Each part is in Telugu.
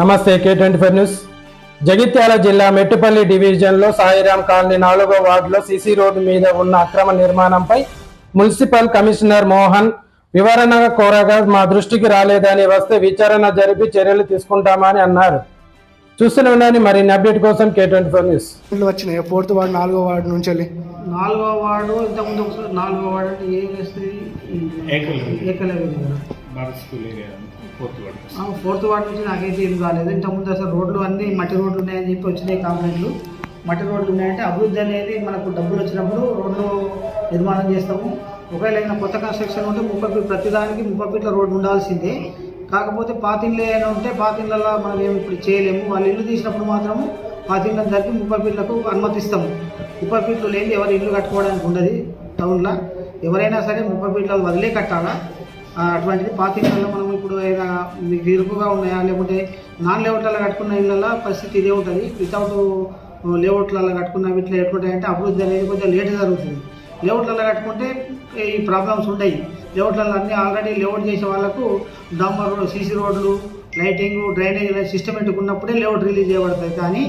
నమస్తే K twenty five news. Jagtial జిల్లా మెట్టుపల్లి డివిజన్లో సాయిరాం కాలనీ నాలుగో వార్డులో సీసీ రోడ్డు మీద ఉన్న అక్రమ నిర్మాణంపై మున్సిపల్ కమిషనర్ మోహన్ వివరణ కోరగా మా దృష్టికి రాలేదని వస్తే విచారణ జరిపి చర్యలు తీసుకుంటామని అన్నారు. చూస్తూనే ఉండండి మరిన్ని అప్డేట్ కోసం కే ట్వంటీ ఫోర్ న్యూస్. వచ్చినాయి. ఫోర్త్ వార్డ్ నాలుగో వార్డు నుంచి వెళ్ళి. నాలుగో వార్డు ఇంతకుముందు ఒకసారి నాలుగో వార్డు అంటే ఏ Bharat school area fourth ward fourth ward నుంచి నాకైతే ఏం కాలేదు. ఇంతకుముందు అసలు రోడ్లు అన్నీ మట్టి రోడ్లు ఉన్నాయని చెప్పి వచ్చినాయి కంప్లైంట్లు. మట్టి రోడ్లు ఉన్నాయంటే అభివృద్ధి అనేది మనకు డబ్బులు వచ్చినప్పుడు రోడ్లు నిర్మాణం చేస్తాము. ఒకవేళ ఏదైనా కొత్త కన్స్ట్రక్షన్ ఉంటే ముప్పై ఫీట్ ప్రతిదానికి ముప్పై ఫీట్ల రోడ్డు ఉండాల్సిందే. కాకపోతే పాతిళ్ళు ఏమైనా ఉంటే పాతిళ్ళలో మనం ఏమి ఇప్పుడు చేయలేము. వాళ్ళు ఇల్లు తీసినప్పుడు మాత్రము పాతిళ్ళని జరిపి ముప్పై ఫీట్లకు అనుమతిస్తాము. ముప్పై ఫీట్లు లేని ఎవరు ఇల్లు కట్టుకోవడానికి ఉండదు టౌన్లో. ఎవరైనా సరే ముప్పై ఫీట్ల వదిలే కట్టాలా? అటువంటిది పాత ఇళ్ళల్లో మనం ఇప్పుడు ఏదైనా మీకు ఉన్నాయా? లేకుంటే నాన్ లేఅవుట్లలో కట్టుకున్న ఇళ్ళల్లో పరిస్థితి ఇదే ఉంటుంది. వితౌట్ లేఅవుట్లలో కట్టుకున్న వీటిలో ఎటువంటి అంటే అభివృద్ధి అనేది కొంచెం లేట్ జరుగుతుంది. లేఅవుట్లలో కట్టుకుంటే ఈ ప్రాబ్లమ్స్ ఉంటాయి లేఅవుట్లలో అన్నీ ఆల్రెడీ లేఅవుట్ చేసే వాళ్ళకు డాంబర్ రోడ్ సీసీ రోడ్లు లైటింగ్ డ్రైనేజ్ సిస్టమేటిక్ ఉన్నప్పుడే లేఅవుట్ రిలీజ్ చేయబడతాయి. కానీ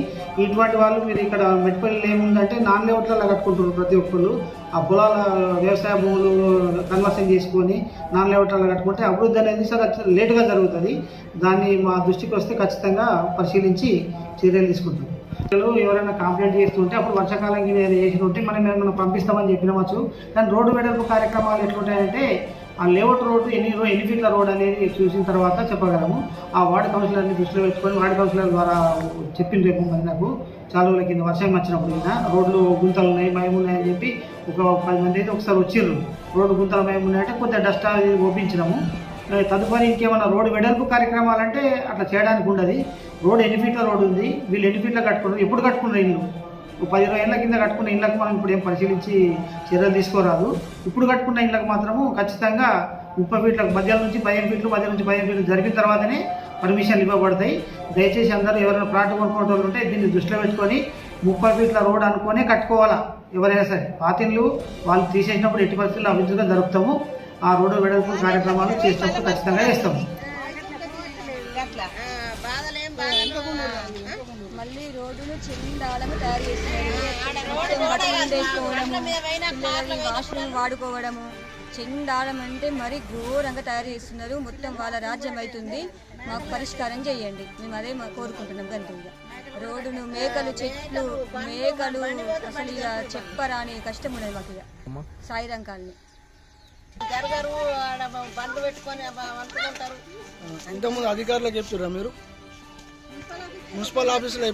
ఇటువంటి వాళ్ళు మీరు ఇక్కడ మెట్పల్లి ఏముందంటే నాన్ లేఅవుట్లలో కట్టుకుంటున్నారు ప్రతి ఒక్కళ్ళు. ఆ పొలాల వ్యవసాయ భూములు కన్వర్షన్ చేసుకొని నాన్ లేఅవుట్లలో కట్టుకుంటే అభివృద్ధి అనేది సార్ లేటుగా జరుగుతుంది. దాన్ని మా దృష్టికి వస్తే ఖచ్చితంగా పరిశీలించి చర్యలు తీసుకుంటాం. ఎవరైనా కంప్లైంట్ చేస్తుంటే అప్పుడు వర్షాకాలం గిన్నె ఏదైనా చేసి ఉంటే మనం మనం పంపిస్తామని చెప్పినవచ్చు. కానీ రోడ్డు వెడల్పు కార్యక్రమాలు ఎట్లుంటాయంటే ఆ లేఅవుట్ రోడ్డు ఎన్ని ఎన్ని ఫీట్ల రోడ్ అనేది చూసిన తర్వాత చెప్పగలము. ఆ వార్డు కౌన్సిలర్ని దృష్టిలో పెట్టుకొని వార్డు కౌన్సిలర్ ద్వారా చెప్పిన రేపు మరి నాకు. చాలా రోజుల కింద వర్షం వచ్చినప్పుడు ఈయన. రోడ్లు గుంతలు ఉన్నాయి మయం ఉన్నాయని చెప్పి ఒక పది మంది అయితే ఒకసారి వచ్చిర్రు. రోడ్డు గుంతలు మయం ఉన్నాయంటే కొంత డస్ట్ అది ఓపించినాము. తదుపరి ఇంకేమైనా రోడ్డు వెడల్పు కార్యక్రమాలంటే అట్లా చేయడానికి ఉండదు. రోడ్ ఎన్ని ఫీట్ల రోడ్డు ఉంది? వీళ్ళు ఎన్ని ఫీట్లో కట్టుకున్నారు? ఎప్పుడు కట్టుకున్నారు ఇల్లు? ఒక పది ఇరవై ఏళ్ళ కింద కట్టుకున్న ఇళ్ళకి మనం ఇప్పుడు ఏం పరిశీలించి చర్యలు తీసుకోరాదు. ఇప్పుడు కట్టుకున్న ఇళ్ళకి మాత్రము ఖచ్చితంగా ముప్పై ఫీట్ల మధ్య నుంచి పదిహేను ఫీట్లు మధ్య నుంచి పదిహేను ఫీట్లు జరిపిన తర్వాతనే పర్మిషన్లు ఇవ్వబడతాయి. దయచేసి అందరూ ఎవరైనా ప్లాట్ కొనుక్కునే ఉంటే దీన్ని దృష్టిలో పెట్టుకొని ముప్పై ఫీట్ల రోడ్ అనుకొని కట్టుకోవాలా ఎవరైనా సరే. పాతిన్లు వాళ్ళు తీసేసినప్పుడు ఎట్టి పరిస్థితుల్లో అభివృద్ధిగా జరుపుతాము. ఆ రోడ్డు వెడల్పు కార్యక్రమాలు చేసినప్పుడు ఖచ్చితంగా చేస్తాము. మళ్ళీ రోడ్డును చెండాలకు తయారు చేస్తున్నారు. వాష్రూమ్ వాడుకోవడము చెండాలం అంటే మరి ఘోరంగా తయారు చేస్తున్నారు. మొత్తం వాళ్ళ రాజ్యం అవుతుంది. మాకు పరిష్కారం చేయండి. మేము అదే మా కోరుకుంటున్నాం గంతుగా రోడ్డును మేకలు చెట్లు మేకలు అసలు ఇక చెప్పరాని కష్టం ఉన్నది మాకు ఇక. సాయిరం కాలనీ. జరగరు ఆడ బండ్లు పెట్టుకొని ఇంతకుముందు అధికారులకు చెప్తుర్రా మీరు? మున్సిపల్ ఆఫీసులో